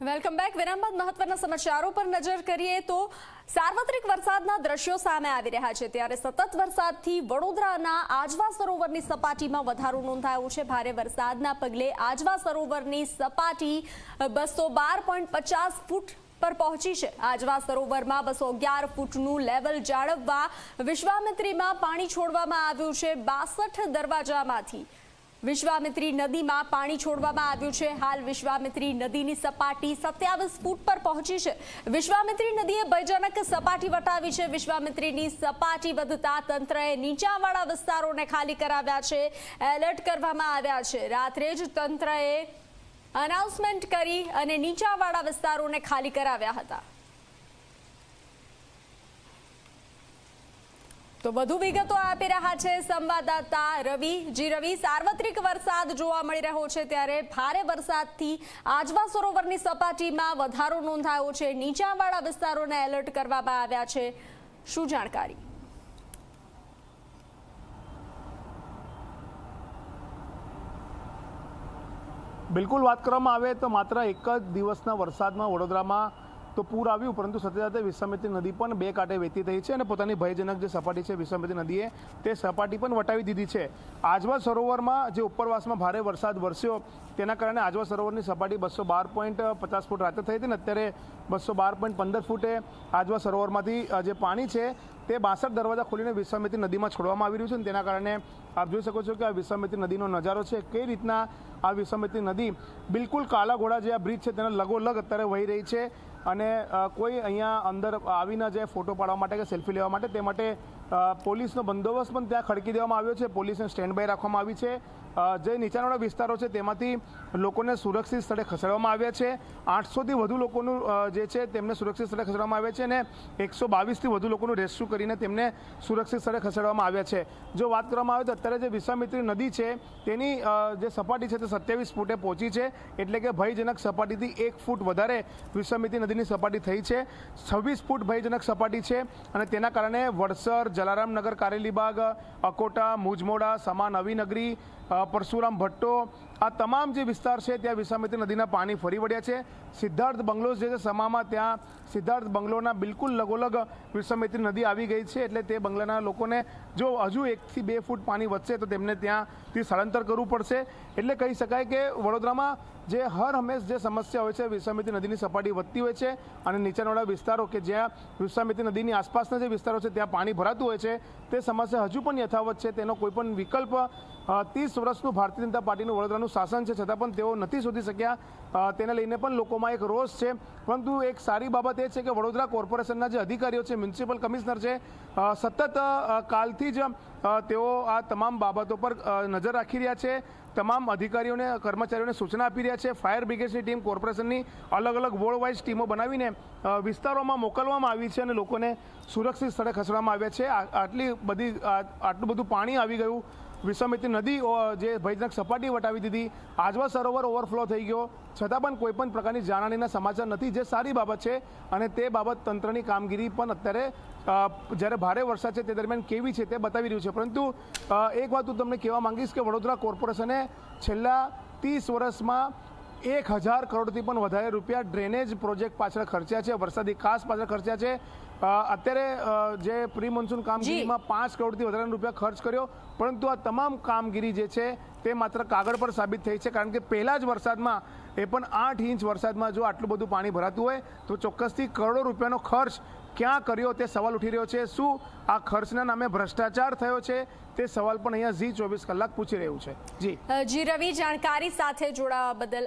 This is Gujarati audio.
વેલકમ બેક વિરામ મહત્વના સમાચારો પર નજર કરીએ તો સાર્વત્રિક વરસાદના દ્રશ્યો સામે આવી રહ્યા છે. ત્યારે સતત વરસાદથી વડોદરાના આજવા સરોવરની સપાટીમાં વધારો નોંધાયો છે. ભારે વરસાદના પગલે આજવા સરોવરની સપાટી બસો ફૂટ પર પહોંચી છે. આજવા સરોવરમાં બસો અગિયાર ફૂટનું લેવલ જાળવવા વિશ્વામિત્રીમાં પાણી છોડવામાં આવ્યું છે. બાસઠ દરવાજામાંથી વિશ્વામિત્રી નદીમાં પાણી છોડવામાં આવ્યું છે. હાલ વિશ્વામિત્રી નદીની સપાટી સત્યાવીસ ફૂટ પર પહોંચી છે. વિશ્વામિત્રી નદીએ ભયજનક સપાટી વટાવી છે. વિશ્વામિત્રીની સપાટી વધતા તંત્રએ નીચાણવાળા વિસ્તારોને ખાલી કરાવ્યા છે. એલર્ટ કરવામાં આવ્યા છે. રાત્રે જ તંત્રએ અનાઉન્સમેન્ટ કરી અને નીચાણવાળા વિસ્તારોને ખાલી કરાવ્યા હતા. તો વધુ વિગતો આપી રહ્યા છે સંવાદદાતા રવિ. જી રવિ, સાર્વત્રિક વરસાદ જોવા મળી રહ્યો છે ત્યારે ભારે વરસાદથી આજવા સરોવરની સપાટીમાં વધારો નોંધાયો છે. નીચાણવાળા વિસ્તારોને એલર્ટ કરવામાં આવ્યા છે. શું જાણકારી? બિલકુલ વાત કરવામાં આવે તો માત્ર એક જ દિવસના વરસાદમાં વડોદરામાં તો પૂર આવ્યું, પરંતુ સાથે સાથે વિશ્વામિત્રી નદી પણ બે કાંઠે વહેતી થઈ છે અને પોતાની ભયજનક જે સપાટી છે, વિશ્વામિત્રી નદીએ તે સપાટી પણ વટાવી દીધી છે. આજવા સરોવરમાં જે ઉપરવાસમાં ભારે વરસાદ વરસ્યો, તેના કારણે આજવા સરોવરની સપાટી બસો બાર પોઈન્ટ પચાસ ફૂટ રાતે થઈ હતી ને અત્યારે બસો બાર પોઈન્ટ પંદર ફૂટે આજવા સરોવરમાંથી જે પાણી છે, તે બાસઠ દરવાજા ખોલીને વિશ્વામિત્રી નદીમાં છોડવામાં આવી રહ્યું છે અને તેના કારણે આપ જોઈ શકો છો કે આ વિશ્વામિત્રી નદીનો નજારો છે કઈ રીતના આ વિશ્વામિત્રી નદી બિલકુલ કાલા ઘોડા જે આ બ્રિજ છે, તેના લગોલગ અત્યારે વહી રહી છે. અને કોઈ અહીંયા અંદર આવી ન જાય ફોટો પાડવા માટે કે સેલ્ફી લેવા માટે. તે માટે પોલીસનો બંદોબસ્ત પણ ત્યાં ખડકી દેવામાં આવ્યો છે. પોલીસને સ્ટેન્ડ બાય રાખવામાં આવી છે. જે નીચાણવાળા વિસ્તારો છે તેમાંથી લોકોને સુરક્ષિત સ્થળે ખસેડવામાં આવ્યા છે. આઠસોથી વધુ લોકોનું જે છે તેમને સુરક્ષિત સ્થળે ખસેડવામાં આવ્યા છે અને એકસો બાવીસથી વધુ લોકોનું રેસ્ક્યુ કરીને તેમને સુરક્ષિત સ્થળે ખસેડવામાં આવ્યા છે. જો વાત કરવામાં આવે તો અત્યારે જે વિશ્વામિત્રી નદી છે તેની જે સપાટી છે તે સત્યાવીસ ફૂટે પહોંચી છે. એટલે કે ભયજનક સપાટીથી એક ફૂટ વધારે વિશ્વામિત્રી નદીની સપાટી થઈ છે. છવ્વીસ ફૂટ ભયજનક સપાટી છે અને તેના કારણે વડસર, જલારામનગર, કારેલીબાગ, અકોટા, મુજમોડા, સમા નવીનગરી પરશુરામ ભટ્ટો આ તમામ જે વિસ્તાર છે, ત્યાં વિશ્વામિત્રી નદીના પાણી ફરી વળ્યા છે. સિદ્ધાર્થ બંગલોઝ જે છે, સમામાં ત્યાં સિદ્ધાર્થ બંગલોના બિલકુલ લગોલગ વિશ્વામિત્રી નદી આવી ગઈ છે, એટલે તે બંગલાના લોકોને જો હજુ એકથી બે ફૂટ પાણી વધશે, તો તેમને ત્યાંથી સ્થળાંતર કરવું પડશે. એટલે કહી શકાય કે વડોદરામાં જે હર હંમેશ જે સમસ્યા હોય છે વિશ્વામિત્રી નદીની સપાટી વધતી હોય છે અને નીચાણવાળા વિસ્તારો કે જ્યાં વિશ્વામિત્રી નદીની આસપાસના જે વિસ્તારો છે, ત્યાં પાણી ભરાતું હોય છે, તે સમસ્યા હજુ પણ યથાવત છે. તેનો કોઈ પણ વિકલ્પ ત્રીસ વર્ષનું ભારતીય જનતા પાર્ટીનું વડોદરાનું શાસન છે, છતાં પણ તેઓ નથી શોધી શક્યા. તેને લઈને પણ લોકોમાં એક રોષ છે. પરંતુ એક સારી બાબત એ છે કે વડોદરા કોર્પોરેશનના જે અધિકારીઓ છે, મ્યુનિસિપલ કમિશનર છે સતત કાલથી જ તેઓ આ તમામ બાબતો પર નજર રાખી રહ્યા છે. તમામ અધિકારીઓને, કર્મચારીઓને સૂચના આપી રહ્યા છે. ફાયર બ્રિગેડની ટીમ કોર્પોરેશનની અલગ અલગ વોર્ડ વાઇઝ ટીમો બનાવીને વિસ્તારોમાં મોકલવામાં આવી છે અને લોકોને સુરક્ષિત સ્થળે ખસેડવામાં આવ્યા છે. આટલી બધી આટલું બધું પાણી આવી ગયું. વિશ્વામિત્રી નદી જે ભયજનક સપાટી વટાવી દીધી, આજવા સરોવર ઓવરફ્લો થઈ ગયો. છતાં પણ કોઈ પણ પ્રકારની જાનહાનીના સમાચાર નથી, જે સારી બાબત છે અને તે બાબત તંત્રની કામગીરી પણ અત્યારે જ્યારે ભારે વરસાદ છે તે દરમિયાન કેવી છે તે બતાવી રહ્યું છે. પરંતુ એક વાત હું તમને કહેવા માંગીશ કે વડોદરા કોર્પોરેશને છેલ્લા ત્રીસ વર્ષમાં એક હજાર કરોડથી પણ વધારે રૂપિયા ડ્રેનેજ પ્રોજેક્ટ પાછળ ખર્ચ્યા છે. વરસાદી ખાસ પાછળ ખર્ચ્યા છે. અત્યારે જે પ્રી મોન્સૂન કામગીરીમાં પાંચ કરોડથી વધારે રૂપિયા ખર્ચ કર્યો. પરંતુ આ તમામ કામગીરી જે છે, તે માત્ર કાગળ પર સાબિત થઈ છે. કારણ કે પહેલા જ વરસાદમાં, એ પણ આઠ ઇંચ વરસાદમાં જો આટલું બધું પાણી ભરાતું હોય, તો ચોક્કસથી કરોડો રૂપિયાનો ખર્ચ ક્યાં કર્યો તે સવાલ ઉઠી રહ્યો છે. શું આ ખર્ચના નામે ભ્રષ્ટાચાર થયો છે? તે સવાલ પણ અહીંયા ઝી ચોવીસ કલાક પૂછી રહ્યું છે. જી. જી રવિ, જાણકારી સાથે જોડાવા બદલ